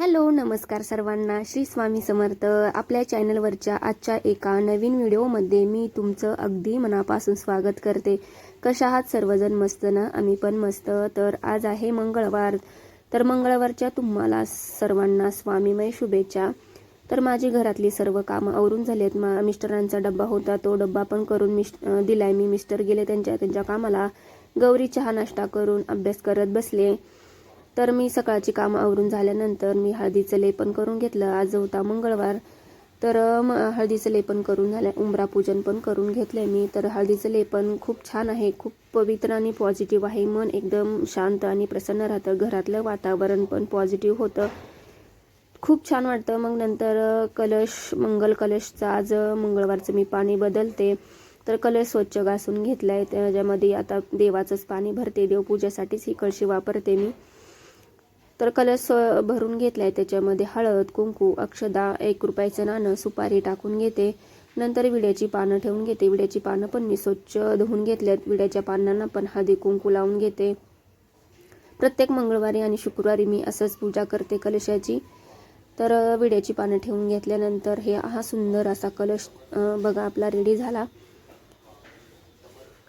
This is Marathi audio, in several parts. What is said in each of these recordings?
हॅलो नमस्कार सर्वांना. श्री स्वामी समर्थ आपल्या चॅनलवरच्या आजच्या एका नवीन व्हिडिओमध्ये मी तुमचं अगदी मनापासून स्वागत करते. कशा आहात सर्वजण? मस्त ना? आम्ही पण मस्त. तर आज आहे मंगळवार. तर मंगळवारच्या तुम्हाला सर्वांना स्वामीमय शुभेच्छा. तर माझी घरातली सर्व कामं आवरून झाली आहेत मा मिस्टरांचा डब्बा होता. तो डब्बा पण करून मिस्ट दिलाय. मी मिस्टर गेले त्यांच्या त्यांच्या कामाला. गौरी चहा नाश्ता करून अभ्यास करत बसले. तर मी सकाळची कामं आवरून झाल्यानंतर मी हळदीचं लेपन करून घेतलं. आज होता मंगळवार. तर हळदीचं लेपन करून झालं. उंबरा पूजन पण करून घेतलंय मी. तर हळदीचं लेपन खूप छान आहे. खूप पवित्र आणि पॉझिटिव्ह आहे. मन एकदम शांत आणि प्रसन्न राहतं. घरातलं वातावरण पण पॉझिटिव्ह होतं. खूप छान वाटतं. मग नंतर कलश मंगल कलशचं आज मंगळवारचं मी पाणी बदलते. तर कलश स्वच्छ घासून घेतलाय. त्याच्यामध्ये आता देवाचंच पाणी भरते. देवपूजेसाठीच ही कळशी वापरते मी. तर कलश भरून भरून घेतलाय. त्याच्यामध्ये हळद कुंकू अक्षदा एक रुपयाचं नाणं सुपारी टाकून घेते. नंतर विड्याची पानं ठेवून घेते. विड्याची पानं पण मी स्वच्छ धुवून घेतल्यात. विड्याच्या पानांना पण हळदी कुंकू लावून घेते. प्रत्येक मंगळवारी आणि शुक्रवारी मी असंच पूजा करते कलशाची. तर विड्याची पानं ठेवून घेतल्यानंतर हे हा सुंदर असा कलश बघा आपला रेडी झाला.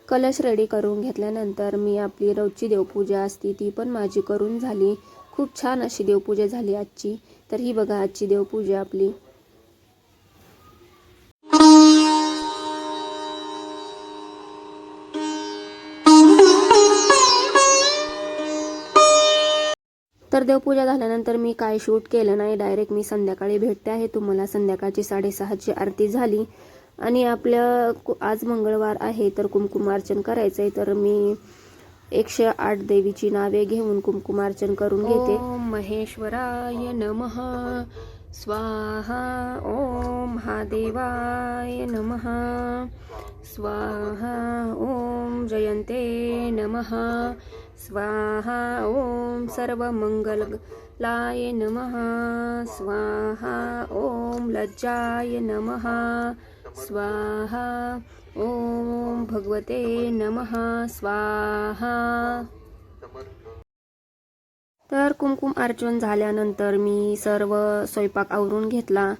कलश रेडी करून घेतल्यानंतर मी आपली रोजची देवपूजा असती ती पण माझी करून झाली. खूप छान अशी देवपूजा झाली आजची. तर ही बघा आजची देवपूजा आपली. तर देवपूजा झाल्यानंतर मी काय शूट केलं नाही डायरेक्ट मी संध्याकाळी भेटते आहे. तुम्हाला संध्याकाळची साडेसहाची आरती झाली. आणि आपल्या आज मंगळवार आहे तर कुमकुमार्चन करायचंय. तर मी एकशे आठ देवीची नावे घेऊन कुमकुमार्चन करून घेते. महेश्वराय नमः. स्वाहा. ओम महादेवाय नमः. स्वाहा. ओम जयंते नमः. स्वाहा. ओम सर्वमङ्गलाय नमः. स्वाहा. ओम लज्जाय नमः. स्वाहा. ओम भगवते नमः स्वाहा. तर कुमकुम अर्चन झाल्यानंतर मी सर्व स्वयंपाक आवरून घेतला.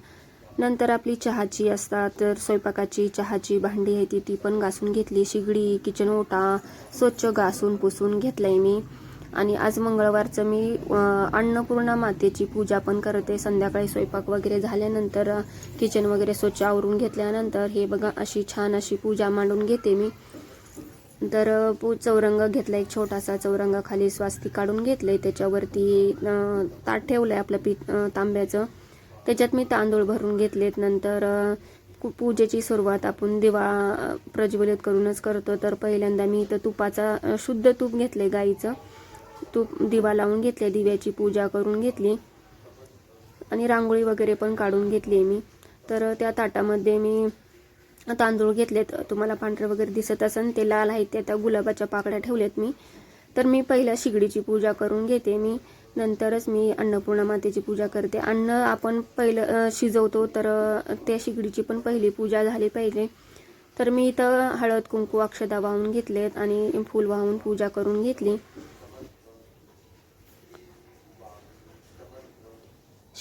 नंतर आपली चहाची असतात तर स्वयंपाकाची चहाची भांडी आहे ती ती पण घासून घेतली. शिगडी किचन ओटा स्वच्छ घासून पुसून घेतलंय मी. आणि आज मंगळवारचं मी अन्नपूर्णा मातेची पूजा पण करते. संध्याकाळी स्वयंपाक वगैरे झाल्यानंतर किचन वगैरे स्वच्छ आवरून घेतल्यानंतर हे बघा अशी छान अशी पूजा मांडून घेते मी. तर पू चौरंग घेतला एक छोटासा चौरंगाखाली स्वास्ती स्वास्तिक काढून घेतलंय. त्याच्यावरती ताट ताट ठेवलंय आपलं पी तांब्याचं. त्याच्यात मी तांदूळ भरून घेतलेत. नंतर कु- पूजेची सुरुवात आपण दिवा प्रज्वलित करूनच करतो. तर पहिल्यांदा मी इथं तुपाचा शुद्ध तूप घेतलंय गाईचं. तूप दिवा लावून घेतले दिव्याची पूजा करून घेतली. आणि रांगोळी वगैरे पण काढून घेतली मी. तर त्या ताटामध्ये मी तांदूळ घेतलेत. तुम्हाला पांढरे वगैरे दिसत असेल ते लाल आहेत ते आता गुलाबाच्या पाकड्या ठेवल्यात मी. तर मी पहिल्या शिगडीची पूजा करून घेते मी. नंतरच मी अन्नपूर्णा मातेची पूजा करते. अन्न आपण पहिलं शिजवतो तर त्या शिगडीची पण पहिली पूजा झाली पाहिजे. तर मी इथं हळद कुंकू अक्षदा वाहून घेतलेत आणि फूल वाहून पूजा करून घेतली.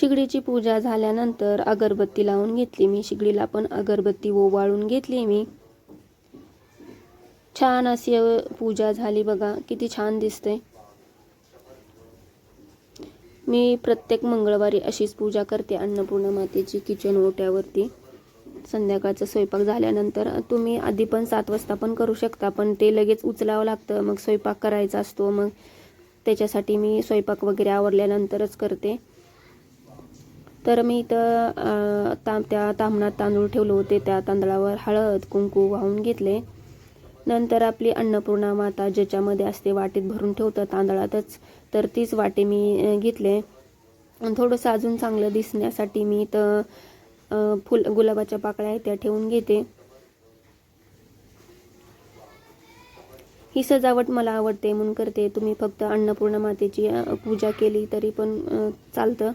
शिगडीची पूजा झाल्यानंतर अगरबत्ती लावून घेतली मी. शिगडीला पण अगरबत्ती ओवाळून घेतली मी. छान अशी पूजा झाली बघा. किती छान दिसते. मी प्रत्येक मंगळवारी अशीच पूजा करते अन्नपूर्णा मातेची किचन ओट्यावरती. संध्याकाळचा स्वयंपाक झाल्यानंतर तुम्ही आधी पण सात वाजता पण करू शकता पण ते लगेच उचलावं लागतं. मग स्वयंपाक करायचा असतो मग त्याच्यासाठी मी स्वयंपाक वगैरे आवरल्यानंतरच करते. तर मी इथं ता त्या तांबणात तांदूळ ठेवले होते. त्या तांदळावर हळद कुंकू वाहून घेतले. नंतर आपली अन्नपूर्णा माता ज्याच्यामध्ये असते वाटीत भरून ठेवतं तांदळातच. तर तीच वाटी मी घेतले. थोडंसं अजून चांगलं दिसण्यासाठी मी इथं फुल गुलाबाच्या पाकळ्या आहेत त्या ठेवून घेते. ही सजावट मला आवडते म्हणून करते. तुम्ही फक्त अन्नपूर्णा मातेची पूजा केली तरी पण चालतं.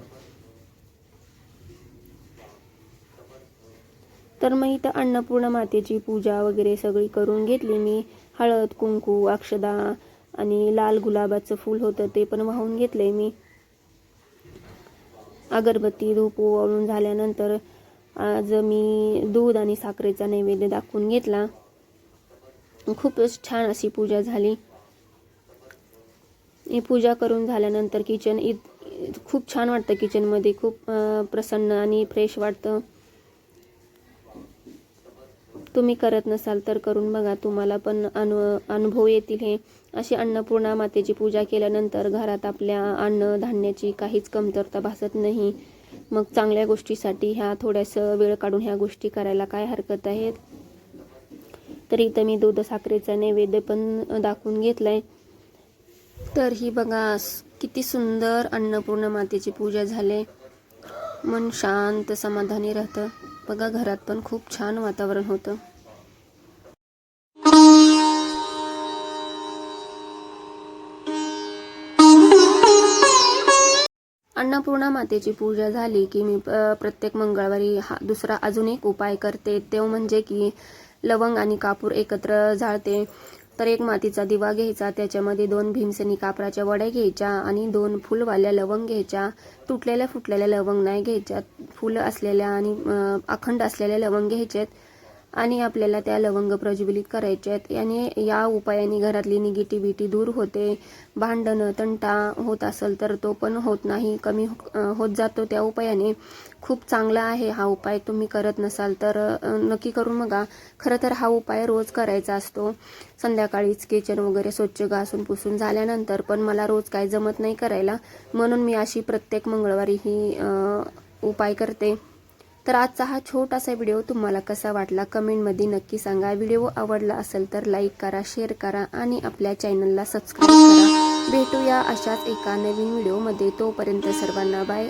तर मग इथं अन्नपूर्णा मातेची पूजा वगैरे सगळी करून घेतली. मी हळद कुंकू अक्षदा आणि लाल गुलाबाचं फूल होतं ते पण वाहून घेतलंय मी. अगरबत्ती धूप ओवाळून झाल्यानंतर आज मी दूध आणि साखरेचा नैवेद्य दाखवून घेतला. खूपच छान अशी पूजा झाली. ही पूजा करून झाल्यानंतर किचन इत खूप छान वाटतं किचनमध्ये. खूप प्रसन्न आणि फ्रेश वाटतं. तुम्ही करत नसाल तर करून बघा तुम्हाला पण अनु अनुभव येतील हे. अशी अन्नपूर्णा मातेची पूजा केल्यानंतर घरात आपल्या अन्न धान्याची काहीच कमतरता भासत नाही. मग चांगल्या गोष्टीसाठी ह्या थोड्यासं वेळ काढून ह्या गोष्टी करायला काय हरकत आहेत? तर इथं मी दूध साखरेचा नैवेद्य पण दाखवून घेतलाय. तर ही बघा किती सुंदर अन्नपूर्णा मातेची पूजा झाले. मन शांत समाधानी राहतं. बघा घरात पण खूप छान वातावरण होतं. अन्नपूर्णा मातेची पूजा झाली की मी प्रत्येक मंगळवारी हा दुसरा अजून एक उपाय करते. तो म्हणजे की लवंग आणि कापूर एकत्र जाळते. तर एक मातीचा दिवा घ्यायचा त्याच्यामध्ये दोन भीमसेनी कापराच्या वड्या घ्यायच्या आणि दोन फुलवाल्या लवंग घ्यायच्या. तुटलेल्या फुटलेल्या लवंग नाही घ्यायच्या फुलं असलेल्या आणि अखंड असलेल्या लवंग घ्यायच्यात आणि आपल्याला त्या लवंग प्रज्वलित करायचे आहेत. याने या उपायाने घरातली निगेटिव्हिटी दूर होते. भांडणं तंटा होत असेल तर तो पण होत नाही. कमी हो- होत जातो. त्या उपायाने खूप चांगला आहे हा उपाय. तुम्ही करत नसाल तर नक्की करून बघा. खरं तर हा उपाय रोज करायचा असतो. संध्याकाळीच किचन वगैरे स्वच्छ घासून पुसून झाल्यानंतर पण मला रोज काय जमत नाही करायला. म्हणून मी अशी प्रत्येक मंगळवारी ही उपाय करते. तर आजचा हा छोटासा व्हिडिओ तुम्हाला कसा वाटला कमेंटमध्ये नक्की सांगा. व्हिडिओ आवडला असेल तर लाईक करा शेअर करा आणि आपल्या चॅनलला सबस्क्राईब करा. भेटूया अशाच एका नवीन व्हिडिओमध्ये. तोपर्यंत सर्वांना बाय